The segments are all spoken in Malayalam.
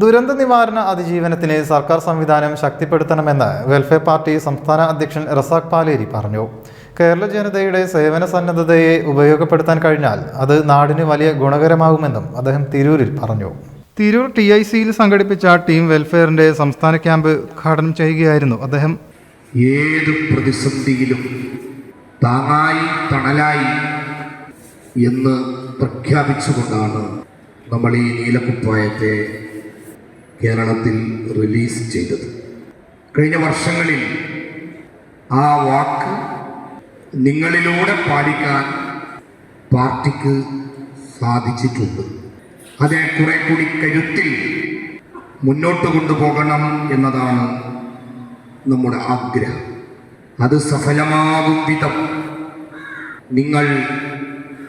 ദുരന്ത നിവാരണ അതിജീവനത്തിന് സർക്കാർ സംവിധാനം ശക്തിപ്പെടുത്തണമെന്ന് വെൽഫെയർ പാർട്ടി സംസ്ഥാന അധ്യക്ഷൻ റസാഖ് പാലേരി പറഞ്ഞു. കേരള ജനതയുടെ സേവന സന്നദ്ധതയെ ഉപയോഗപ്പെടുത്താൻ കഴിഞ്ഞാൽ അത് നാടിന് വലിയ ഗുണകരമാകുമെന്നും അദ്ദേഹം തിരൂരിൽ പറഞ്ഞു. തിരൂർ ടി ഐ സിയിൽ സംഘടിപ്പിച്ച ടീം വെൽഫെയറിന്റെ സംസ്ഥാന ക്യാമ്പ് ഉദ്ഘാടനം ചെയ്യുകയായിരുന്നു അദ്ദേഹം. ഏത് പ്രതിസന്ധിയിലും താങ്ങായി തണലായി എന്ന് പ്രഖ്യാപിച്ചുകൊണ്ടാണ് നമ്മൾ ഈ നീലക്കുപ്പായത്തെ കേരളത്തിൽ റിലീസ് ചെയ്തത്. കഴിഞ്ഞ വർഷങ്ങളിൽ ആ വാക്ക് നിങ്ങളിലൂടെ പാലിക്കാൻ പാർട്ടിക്ക് സാധിച്ചിട്ടുണ്ട്. അതെ കുറെ കൂടി കരുത്തിൽ മുന്നോട്ട് കൊണ്ടുപോകണം എന്നതാണ് നമ്മുടെ ആഗ്രഹം. അത് സഫലമാകും വിധം നിങ്ങൾ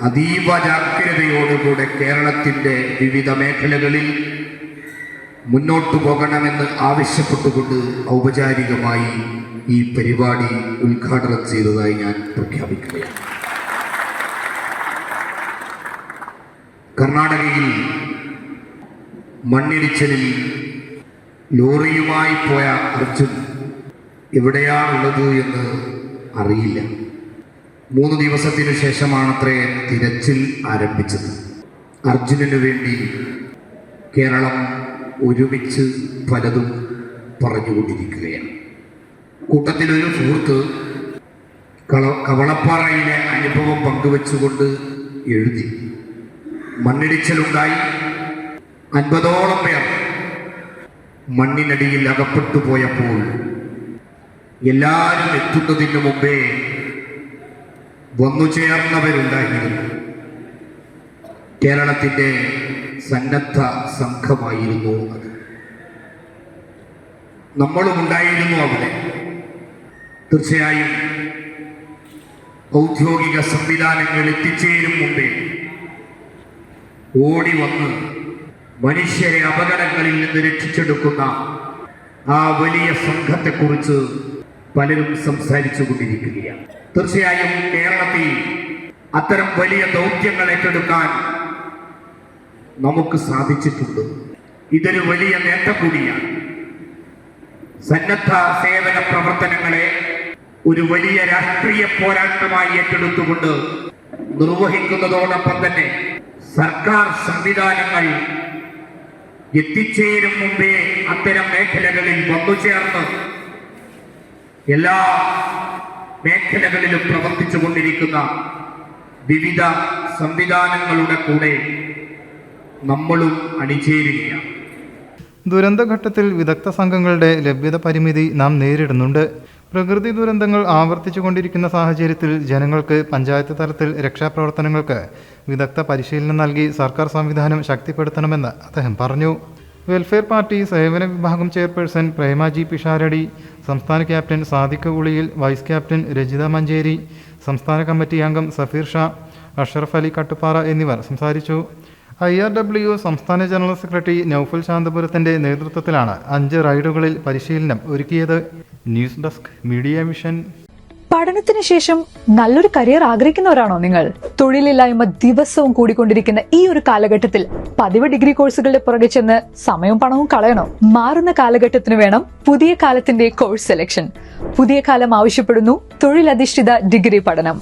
അതീവ ജാഗ്രതയോടുകൂടെ കേരളത്തിന്റെ വിവിധ മേഖലകളിൽ മുന്നോട്ട് പോകണമെന്ന് ആവശ്യപ്പെട്ടുകൊണ്ട് ഔപചാരികമായി ഈ പരിപാടി ഉദ്ഘാടനം ചെയ്തതായി ഞാൻ പ്രഖ്യാപിക്കുകയാണ്. കർണാടകയിൽ മണ്ണിടിച്ചലിൽ ലോറിയുമായി പോയ അർജുൻ എവിടെയാണുള്ളത് എന്ന് അറിയില്ല. മൂന്ന് ദിവസത്തിനു ശേഷമാണത്രേ തിരച്ചിൽ ആരംഭിച്ചത്. അർജുനന് വേണ്ടി കേരളം ഒരുമിച്ച് പലതും പറഞ്ഞുകൊണ്ടിരിക്കുകയാണ്. കൂട്ടത്തിലൊരു സുഹൃത്ത് കള കവളപ്പാറയിലെ അനുഭവം പങ്കുവെച്ചുകൊണ്ട് എഴുതി. മണ്ണിടിച്ചിലുണ്ടായി. അൻപതോളം പേർ മണ്ണിനടിയിൽ അകപ്പെട്ടു പോയപ്പോൾ എല്ലാവരും എത്തുന്നതിന് മുമ്പേ വന്നു ചേർന്നവരുണ്ടായിരുന്നു കേരളത്തിന്റെ സന്നദ്ധ സംഘമായിരുന്നു അത്. നമ്മളും ഉണ്ടായിരുന്നു അവിടെ. തീർച്ചയായും ഔദ്യോഗിക സംവിധാനങ്ങൾ എത്തിച്ചേരും മുമ്പേ ഓടി വന്ന് മനുഷ്യരെ അപകടങ്ങളിൽ നിന്ന് രക്ഷിച്ചെടുക്കുന്ന ആ വലിയ സംഘത്തെക്കുറിച്ച് പലരും സംസാരിച്ചു കൊണ്ടിരിക്കുകയാണ്. തീർച്ചയായും കേരളത്തിൽ അത്തരം വലിയ ദൗത്യങ്ങൾ ഏറ്റെടുക്കാൻ നമുക്ക് സാധിച്ചിട്ടുണ്ട്. ഇതൊരു വലിയ നേട്ടം കൂടിയാണ്. സന്നദ്ധ സേവന പ്രവർത്തനങ്ങളെ ഒരു വലിയ രാഷ്ട്രീയ പോരാട്ടമായി ഏറ്റെടുത്തുകൊണ്ട് നിർവഹിക്കുന്നതോടൊപ്പം തന്നെ സർക്കാർ സംവിധാനങ്ങൾ എത്തിച്ചേരും മുമ്പേ അത്തരം മേഖലകളിൽ വന്നു ചേർന്ന് എല്ലാ മേഖലകളിലും പ്രവർത്തിച്ചു കൊണ്ടിരിക്കുന്ന വിവിധ സംവിധാനങ്ങളുടെ കൂടെ നമ്മളും അണിചേരുകയാണ്. ദുരന്തഘട്ടത്തിൽ വിദഗ്ധ സംഘങ്ങളുടെ ലഭ്യത പരിമിതി നാം നേരിടുന്നുണ്ട്. പ്രകൃതി ദുരന്തങ്ങൾ ആവർത്തിച്ചു കൊണ്ടിരിക്കുന്ന സാഹചര്യത്തിൽ ജനങ്ങൾക്ക് പഞ്ചായത്ത് തലത്തിൽ രക്ഷാപ്രവർത്തനങ്ങൾക്ക് വിദഗ്ധ പരിശീലനം നൽകി സർക്കാർ സംവിധാനം ശക്തിപ്പെടുത്തണമെന്ന് അദ്ദേഹം പറഞ്ഞു. വെൽഫെയർ പാർട്ടി സേവന വിഭാഗം ചെയർപേഴ്സൺ പ്രേമാജി പിഷാരടി സംസ്ഥാന captain Sadiq Uliyil vice captain Rajitha Manjeri സംസ്ഥാന കമ്മിറ്റി അംഗം സഫീർ ഷാ അഷറഫ് അലി കട്ടുപ്പാറ എന്നിവർ സംസാരിച്ചു. ഐ ആർ ഡബ്ല്യു സംസ്ഥാന ജനറൽ സെക്രട്ടറി നൌഫൽ ശാന്തപുരത്തിന്റെ നേതൃത്വത്തിലാണ് അഞ്ച് റൈഡുകളിൽ പരിശീലനം ഒരുക്കിയത്. News desk media mission. പഠനത്തിന് ശേഷം നല്ലൊരു കരിയർ ആഗ്രഹിക്കുന്നവരാണോ നിങ്ങൾ? തൊഴിലില്ലായ്മ ദിവസവും കൂടിക്കൊണ്ടിരിക്കുന്ന ഈ ഒരു കാലഘട്ടത്തിൽ പതിവ് ഡിഗ്രി കോഴ്സുകളുടെ പുറകെ ചെന്ന് സമയവും പണവും കളയണോ? മാറുന്ന കാലഘട്ടത്തിന് വേണം പുതിയ കാലത്തിന്റെ കോഴ്സ് സെലക്ഷൻ. പുതിയ കാലം ആവശ്യപ്പെടുന്നു തൊഴിലധിഷ്ഠിത ഡിഗ്രി പഠനം.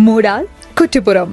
Moodal Kuttippuram